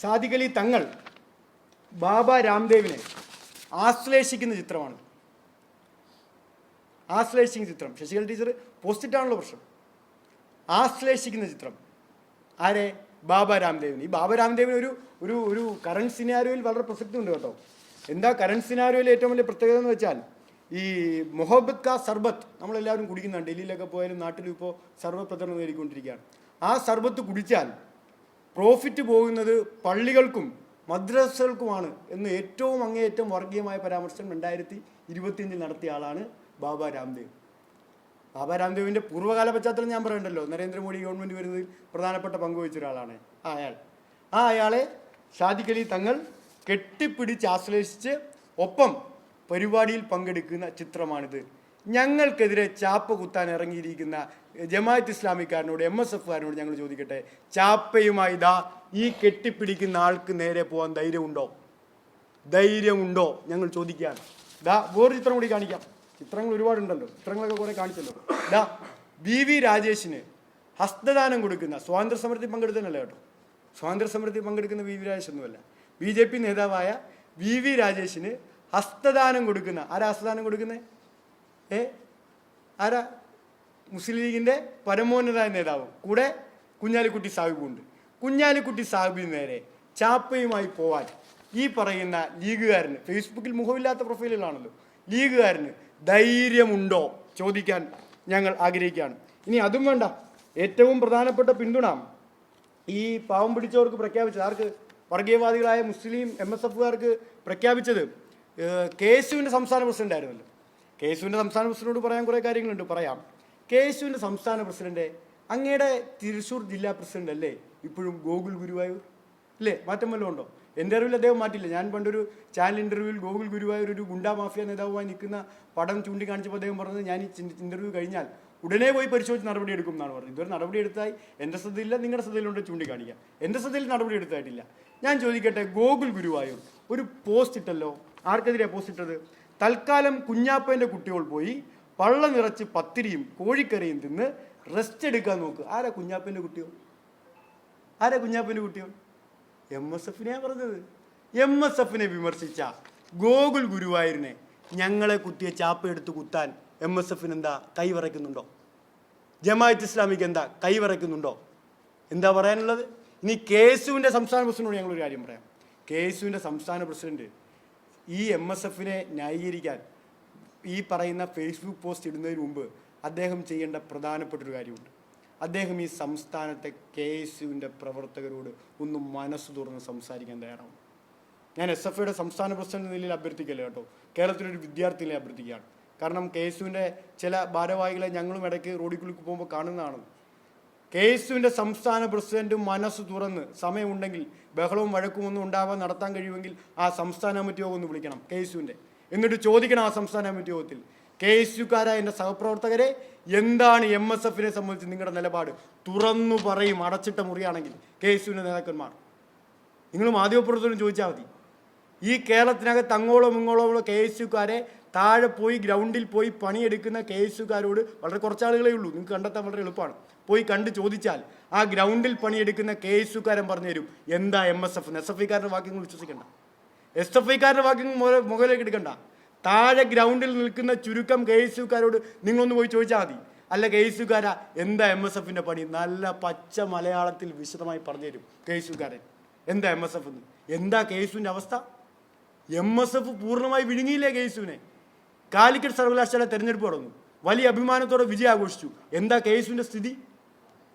സാദിഖ് അലി തങ്ങൾ ബാബ രാംദേവിനെ ആശ്ലേഷിക്കുന്ന ചിത്രമാണ്. ആശ്ലേഷിക്കുന്ന ചിത്രം. ശശികല ടീച്ചർ പോസ്റ്റിട്ടാണല്ലോ പ്രശ്നം. ആശ്ലേഷിക്കുന്ന ചിത്രം. ആരെ? ബാബ രാംദേവിന്. ഈ ബാബ രാംദേവിന് ഒരു ഒരു ഒരു കറണ്ട് സിനാരിയോയിൽ വളരെ പ്രസക്തി ഉണ്ട് കേട്ടോ. എന്താ കറണ്ട് സിനാരിയോയിൽ ഏറ്റവും വലിയ പ്രത്യേകത എന്ന് വെച്ചാൽ ഈ മൊഹബത്ത് കാ സർബത്ത് നമ്മളെല്ലാവരും കുടിക്കുന്നതാണ് ഡൽഹിയിലൊക്കെ പോയാലും നാട്ടിലും ഇപ്പോൾ സർവപ്രചരണം നേടിക്കൊണ്ടിരിക്കുകയാണ്. ആ സർബത്ത് കുടിച്ചാൽ പ്രോഫിറ്റ് പോകുന്നത് പള്ളികൾക്കും മദ്രസകൾക്കുമാണ് എന്ന് ഏറ്റവും അങ്ങേയറ്റം വർഗീയമായ പരാമർശം രണ്ടായിരത്തി ഇരുപത്തിയഞ്ചിൽ നടത്തിയ ആളാണ് ബാബ രാംദേവ്. ബാബ രാംദേവിന്റെ പൂർവകാല പശ്ചാത്തലം ഞാൻ പറയണ്ടല്ലോ. നരേന്ദ്രമോദി ഗവൺമെന്റ് വരുന്നതിൽ പ്രധാനപ്പെട്ട പങ്ക് വഹിച്ച ഒരാളാണ് ആ അയാൾ. ആ അയാളെ ഷാദിഖലി തങ്ങൾ കെട്ടിപ്പിടിച്ച് ആശ്ലേഷിച്ച് ഒപ്പം പരിപാടിയിൽ പങ്കെടുക്കുന്ന ചിത്രമാണിത്. ഞങ്ങൾക്കെതിരെ ചാപ്പ കുത്താൻ ഇറങ്ങിയിരിക്കുന്ന ജമാഅത്ത് ഇസ്ലാമിക്കാരനോട് എം എസ് എഫുകാരനോട് ഞങ്ങൾ ചോദിക്കട്ടെ ചാപ്പയുമായി ദാ ഈ കെട്ടിപ്പിടിക്കുന്ന ആൾക്ക് നേരെ പോകാൻ ധൈര്യമുണ്ടോ? ധൈര്യമുണ്ടോ? ഞങ്ങൾ ചോദിക്കുകയാണ്. ദാ വേറെ ചിത്രം കൂടി കാണിക്കാം. ചിത്രങ്ങൾ ഒരുപാടുണ്ടല്ലോ. ചിത്രങ്ങളൊക്കെ കുറെ കാണിച്ചല്ലോ. ദാ വി വി രാജേഷിന് ഹസ്തദാനം കൊടുക്കുന്ന സ്വാതന്ത്ര്യ സമരത്തിൽ പങ്കെടുത്തതല്ല കേട്ടോ? സ്വാതന്ത്ര്യ സമരത്തിൽ പങ്കെടുക്കുന്ന വി വി രാജേഷ് ഒന്നുമല്ല. ബി ജെ പി നേതാവായ വി വി രാജേഷിന് ഹസ്തദാനം കൊടുക്കുന്ന ആരാ ഹസ്തദാനം കൊടുക്കുന്നത് ഏ? ആരാ? മുസ്ലിം ലീഗിന്റെ പരമോന്നത നേതാവ്. കൂടെ കുഞ്ഞാലിക്കുട്ടി സാഹിബുണ്ട്. കുഞ്ഞാലിക്കുട്ടി സാഹിബിന് നേരെ ചാപ്പയുമായി പോവാൻ ഈ പറയുന്ന ലീഗുകാരന് ഫേസ്ബുക്കിൽ മുഖമില്ലാത്ത പ്രൊഫൈലുകളാണല്ലോ. ലീഗുകാരന് ധൈര്യമുണ്ടോ? ചോദിക്കാൻ ഞങ്ങൾ ആഗ്രഹിക്കുകയാണ്. ഇനി അതും വേണ്ട. ഏറ്റവും പ്രധാനപ്പെട്ട പിന്തുണ ഈ പാവം പിടിച്ചവർക്ക് പ്രഖ്യാപിച്ചത് ആർക്ക്? വർഗീയവാദികളായ മുസ്ലിം എം എസ് എഫുകാർക്ക് പ്രഖ്യാപിച്ചത് കെ എസ് യുവിന്റെ സംസ്ഥാന പ്രസിഡന്റ് ആയിരുന്നല്ലോ കെ എസുവിന്റെ സംസ്ഥാന പ്രസിഡന്റോട് പറയാൻ കുറേ കാര്യങ്ങളുണ്ട് പറയാം. കെ എസുവിന്റെ സംസ്ഥാന പ്രസിഡന്റ് അങ്ങയുടെ തൃശ്ശൂർ ജില്ലാ പ്രസിഡന്റ് അല്ലേ? ഇപ്പോഴും ഗോകുൽ ഗുരുവായൂർ അല്ലേ? മാറ്റം വല്ലതും ഉണ്ടോ? എന്റെ അറിവിൽ അദ്ദേഹം മാറ്റില്ല ഞാൻ പണ്ടൊരു ചാനൽ ഇന്റർവ്യൂവിൽ ഗോകുൽ ഗുരുവായൂർ ഒരു ഗുണ്ടാ മാഫിയ നേതാവുമായി നിൽക്കുന്ന പടം ചൂണ്ടിക്കാണിച്ചപ്പോൾ അദ്ദേഹം പറഞ്ഞത് ഞാൻ ഈ ഇന്റർവ്യൂ കഴിഞ്ഞാൽ ഉടനെ പോയി പരിശോധിച്ച് നടപടി എടുക്കും എന്നാണ് പറഞ്ഞത്. ഇതുവരെ നടപടി എടുത്തായി എന്റെ ശ്രദ്ധയില്ല നിങ്ങളുടെ ശ്രദ്ധയിലുണ്ട് ചൂണ്ടിക്കാണിക്കാം എന്റെ ശ്രദ്ധയിൽ നടപടി എടുത്തായിട്ടില്ല ഞാൻ ചോദിക്കട്ടെ ഗോകുൽ ഗുരുവായൂർ ഒരു പോസ്റ്റ് ഇട്ടല്ലോ? ആർക്കെതിരെയാണ് പോസ്റ്റ് ഇട്ടത്? തൽക്കാലം കുഞ്ഞാപ്പന്റെ കുട്ടികൾ പോയി പള്ള നിറച്ച് പത്തിരിയും കോഴിക്കറിയും തിന്ന് റെസ്റ്റ് എടുക്കാൻ നോക്ക്. ആരാ കുഞ്ഞാപ്പന്റെ കുട്ടികൾ? ആരാ കുഞ്ഞാപ്പന്റെ കുട്ടികൾ? എം എസ് എഫിനെയാ പറഞ്ഞത്. എം എസ് എഫിനെ വിമർശിച്ച ഗോകുൽ ഗുരുവായൂരിനെ ഞങ്ങളെ കുത്തിയ ചാപ്പ എടുത്ത് കുത്താൻ എം എസ് എഫിന് എന്താ കൈവറയ്ക്കുന്നുണ്ടോ ജമാഅത്ത് ഇസ്ലാമിക്ക് എന്താ കൈവറയ്ക്കുന്നുണ്ടോ എന്താ പറയാനുള്ളത്? ഇനി കേസുവിന്റെ സംസ്ഥാന പ്രസിഡന്റിനോട് ഞങ്ങളൊരു കാര്യം പറയാം. കേസുവിന്റെ സംസ്ഥാന പ്രസിഡന്റ് ഈ എം എസ് എഫിനെ ന്യായീകരിക്കാൻ ഈ പറയുന്ന ഫേസ്ബുക്ക് പോസ്റ്റ് ഇടുന്നതിന് മുമ്പ് അദ്ദേഹം ചെയ്യേണ്ട പ്രധാനപ്പെട്ടൊരു കാര്യമുണ്ട്. അദ്ദേഹം ഈ സംസ്ഥാനത്തെ കെ എസ് യുവിന്റെ പ്രവർത്തകരോട് ഒന്ന് മനസ്സ് തുറന്ന് സംസാരിക്കാൻ തയ്യാറാവും ഞാൻ എസ് എഫ് ഐയുടെ സംസ്ഥാന പ്രസിഡന്റ് നിലയിൽ അഭ്യർത്ഥിക്കല്ല കേട്ടോ? കേരളത്തിലൊരു വിദ്യാർത്ഥിനെ അഭ്യർത്ഥിക്കുകയാണ്. കാരണം കെ എസ് യുവിന്റെ ചില ഭാരവാഹികളെ ഞങ്ങളും ഇടയ്ക്ക് റോഡിക്കുള്ളിൽ പോകുമ്പോൾ കാണുന്നതാണ്. കെ സംസ്ഥാന പ്രസിഡന്റും മനസ്സ് തുറന്ന് സമയമുണ്ടെങ്കിൽ ബഹളവും വഴക്കുമൊന്നും ഉണ്ടാവാൻ നടത്താൻ കഴിയുമെങ്കിൽ ആ സംസ്ഥാന കമ്മിറ്റി യോഗം ഒന്ന് വിളിക്കണം. കെ എസ് എന്നിട്ട് ചോദിക്കണം ആ സംസ്ഥാന കമ്മിറ്റി യോഗത്തിൽ. കെ എസ് യുക്കാരായ എന്റെ സഹപ്രവർത്തകരെ? എന്താണ് എം എസ് എഫിനെ സംബന്ധിച്ച് നിങ്ങളുടെ നിലപാട്? തുറന്നു പറയും അടച്ചിട്ട മുറിയാണെങ്കിൽ കെ എസ് യുവിന്റെ നേതാക്കന്മാർ. നിങ്ങൾ മാധ്യമപ്രവർത്തനം ചോദിച്ചാൽ മതി. ഈ കേരളത്തിനകത്ത് അങ്ങോളം ഇങ്ങോളമുള്ള കെ എസ് യുക്കാരെ താഴെ പോയി ഗ്രൗണ്ടിൽ പോയി പണിയെടുക്കുന്ന കെ എസ് യുക്കാരോട് വളരെ കുറച്ചാളുകളേ ഉള്ളൂ. നിങ്ങൾക്ക് കണ്ടെത്താൻ വളരെ എളുപ്പമാണ്. പോയി കണ്ട് ചോദിച്ചാൽ ആ ഗ്രൗണ്ടിൽ പണിയെടുക്കുന്ന കെ എസ് യുക്കാരൻ പറഞ്ഞു തരും എന്താ M S F S F ഐക്കാരുടെ വാക്യങ്ങൾ വിശ്വസിക്കണ്ട. എസ് എഫ് ഐക്കാരുടെ വാക്യങ്ങൾ മുക- മുകളിലേക്ക് എടുക്കണ്ട. താഴെ ഗ്രൗണ്ടിൽ നിൽക്കുന്ന ചുരുക്കം കെ എസ് യുക്കാരോട് നിങ്ങളൊന്ന് പോയി ചോദിച്ചാൽ മതി. അല്ല കെ എസ് യുക്കാരാ എന്താ എം എസ് എഫിന്റെ പണി? നല്ല പച്ച മലയാളത്തിൽ വിശദമായി പറഞ്ഞു തരും കെ എസ് യുക്കാരൻ. എന്താ എം എസ് എഫ് എന്ന് എന്താ കെ എസ് യുവിന്റെ അവസ്ഥ? എം എസ് എഫ് പൂർണമായി വിഴുങ്ങിയില്ലേ കെ എസ് യുവിനെ? കാലിക്കറ്റ് സർവകലാശാല തെരഞ്ഞെടുപ്പ് തുടങ്ങും. വലിയ അഭിമാനത്തോടെ വിജയം ആഘോഷിച്ചു എന്താ കെ എസ് യുവിന്റെ സ്ഥിതി?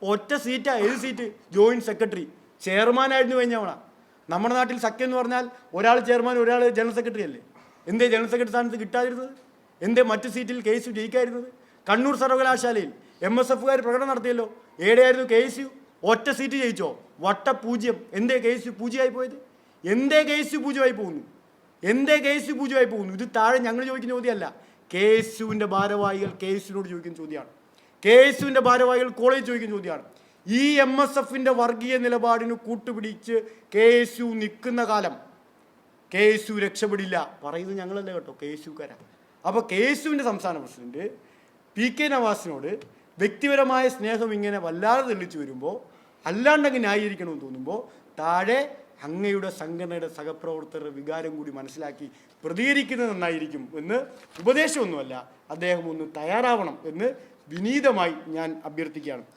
ഒറ്റ സീറ്റാ ഏത് സീറ്റ്? Joint secretary. ചെയർമാനായിരുന്നു കഴിഞ്ഞവണ നമ്മുടെ നാട്ടിൽ സഖ്യം എന്ന് പറഞ്ഞാൽ ഒരാൾ ചെയർമാൻ ഒരാൾ ജനറൽ സെക്രട്ടറി അല്ലേ? എന്തേ ജനറൽ സെക്രട്ടറി സ്ഥാനത്ത് കിട്ടാതിരുന്നത്? എന്തേ മറ്റു സീറ്റിൽ കേസ് ജയിക്കാതിരുന്നത്? കണ്ണൂർ സർവകലാശാലയിൽ എം എസ് എഫുകാർ പ്രകടനം നടത്തിയല്ലോ. ഏടെയായിരുന്നു കെ എസ് ഒറ്റ സീറ്റ് ജയിച്ചോ? വട്ട പൂജ്യം. എന്തേ കെ എസ് പൂജ്യമായി പോയത്? എന്തേ കെ എസ് പൂജ്യമായി പോകുന്നു? എന്തേ കെ എസ് പൂജ്യമായി പോകുന്നു? ഇത് താഴെ ഞങ്ങൾ ചോദിക്കുന്ന ചോദ്യമല്ല. കെ എസ് യുവിന്റെ ഭാരവാഹികൾ കെ എസ് ചോദിക്കുന്ന ചോദ്യമാണ്. കെ എസ് യുവിന്റെ ഭാരവാഹികൾ കോളേജ് ചോദിക്കുന്ന ചോദ്യമാണ്. ഈ എം എസ് എഫിന്റെ വർഗീയ നിലപാടിന് കൂട്ടുപിടിച്ച് കെ എസ് യു നിൽക്കുന്ന കാലം കെ എസ് യു രക്ഷപ്പെടില്ല. പറയുന്നത് ഞങ്ങളല്ലേ കേട്ടോ കെ എസ് യുക്കാരാ അപ്പോൾ കെ എസ് യുവിന്റെ സംസ്ഥാന പ്രസിഡന്റ് പി കെ നവാസിനോട് വ്യക്തിപരമായ സ്നേഹം ഇങ്ങനെ വല്ലാതെ തെളിച്ചു വരുമ്പോൾ അല്ലാണ്ടങ്ങ് ന്യായീകരിക്കണമെന്ന് തോന്നുമ്പോൾ താഴെ അങ്ങയുടെ സംഘടനയുടെ സഹപ്രവർത്തകരുടെ വികാരം കൂടി മനസ്സിലാക്കി പ്രതികരിക്കുന്നത് നന്നായിരിക്കും എന്ന് ഉപദേശമൊന്നുമല്ല. അദ്ദേഹം ഒന്ന് തയ്യാറാവണം എന്ന് വിനീതമായി ഞാൻ അഭ്യർത്ഥിക്കുകയാണ്.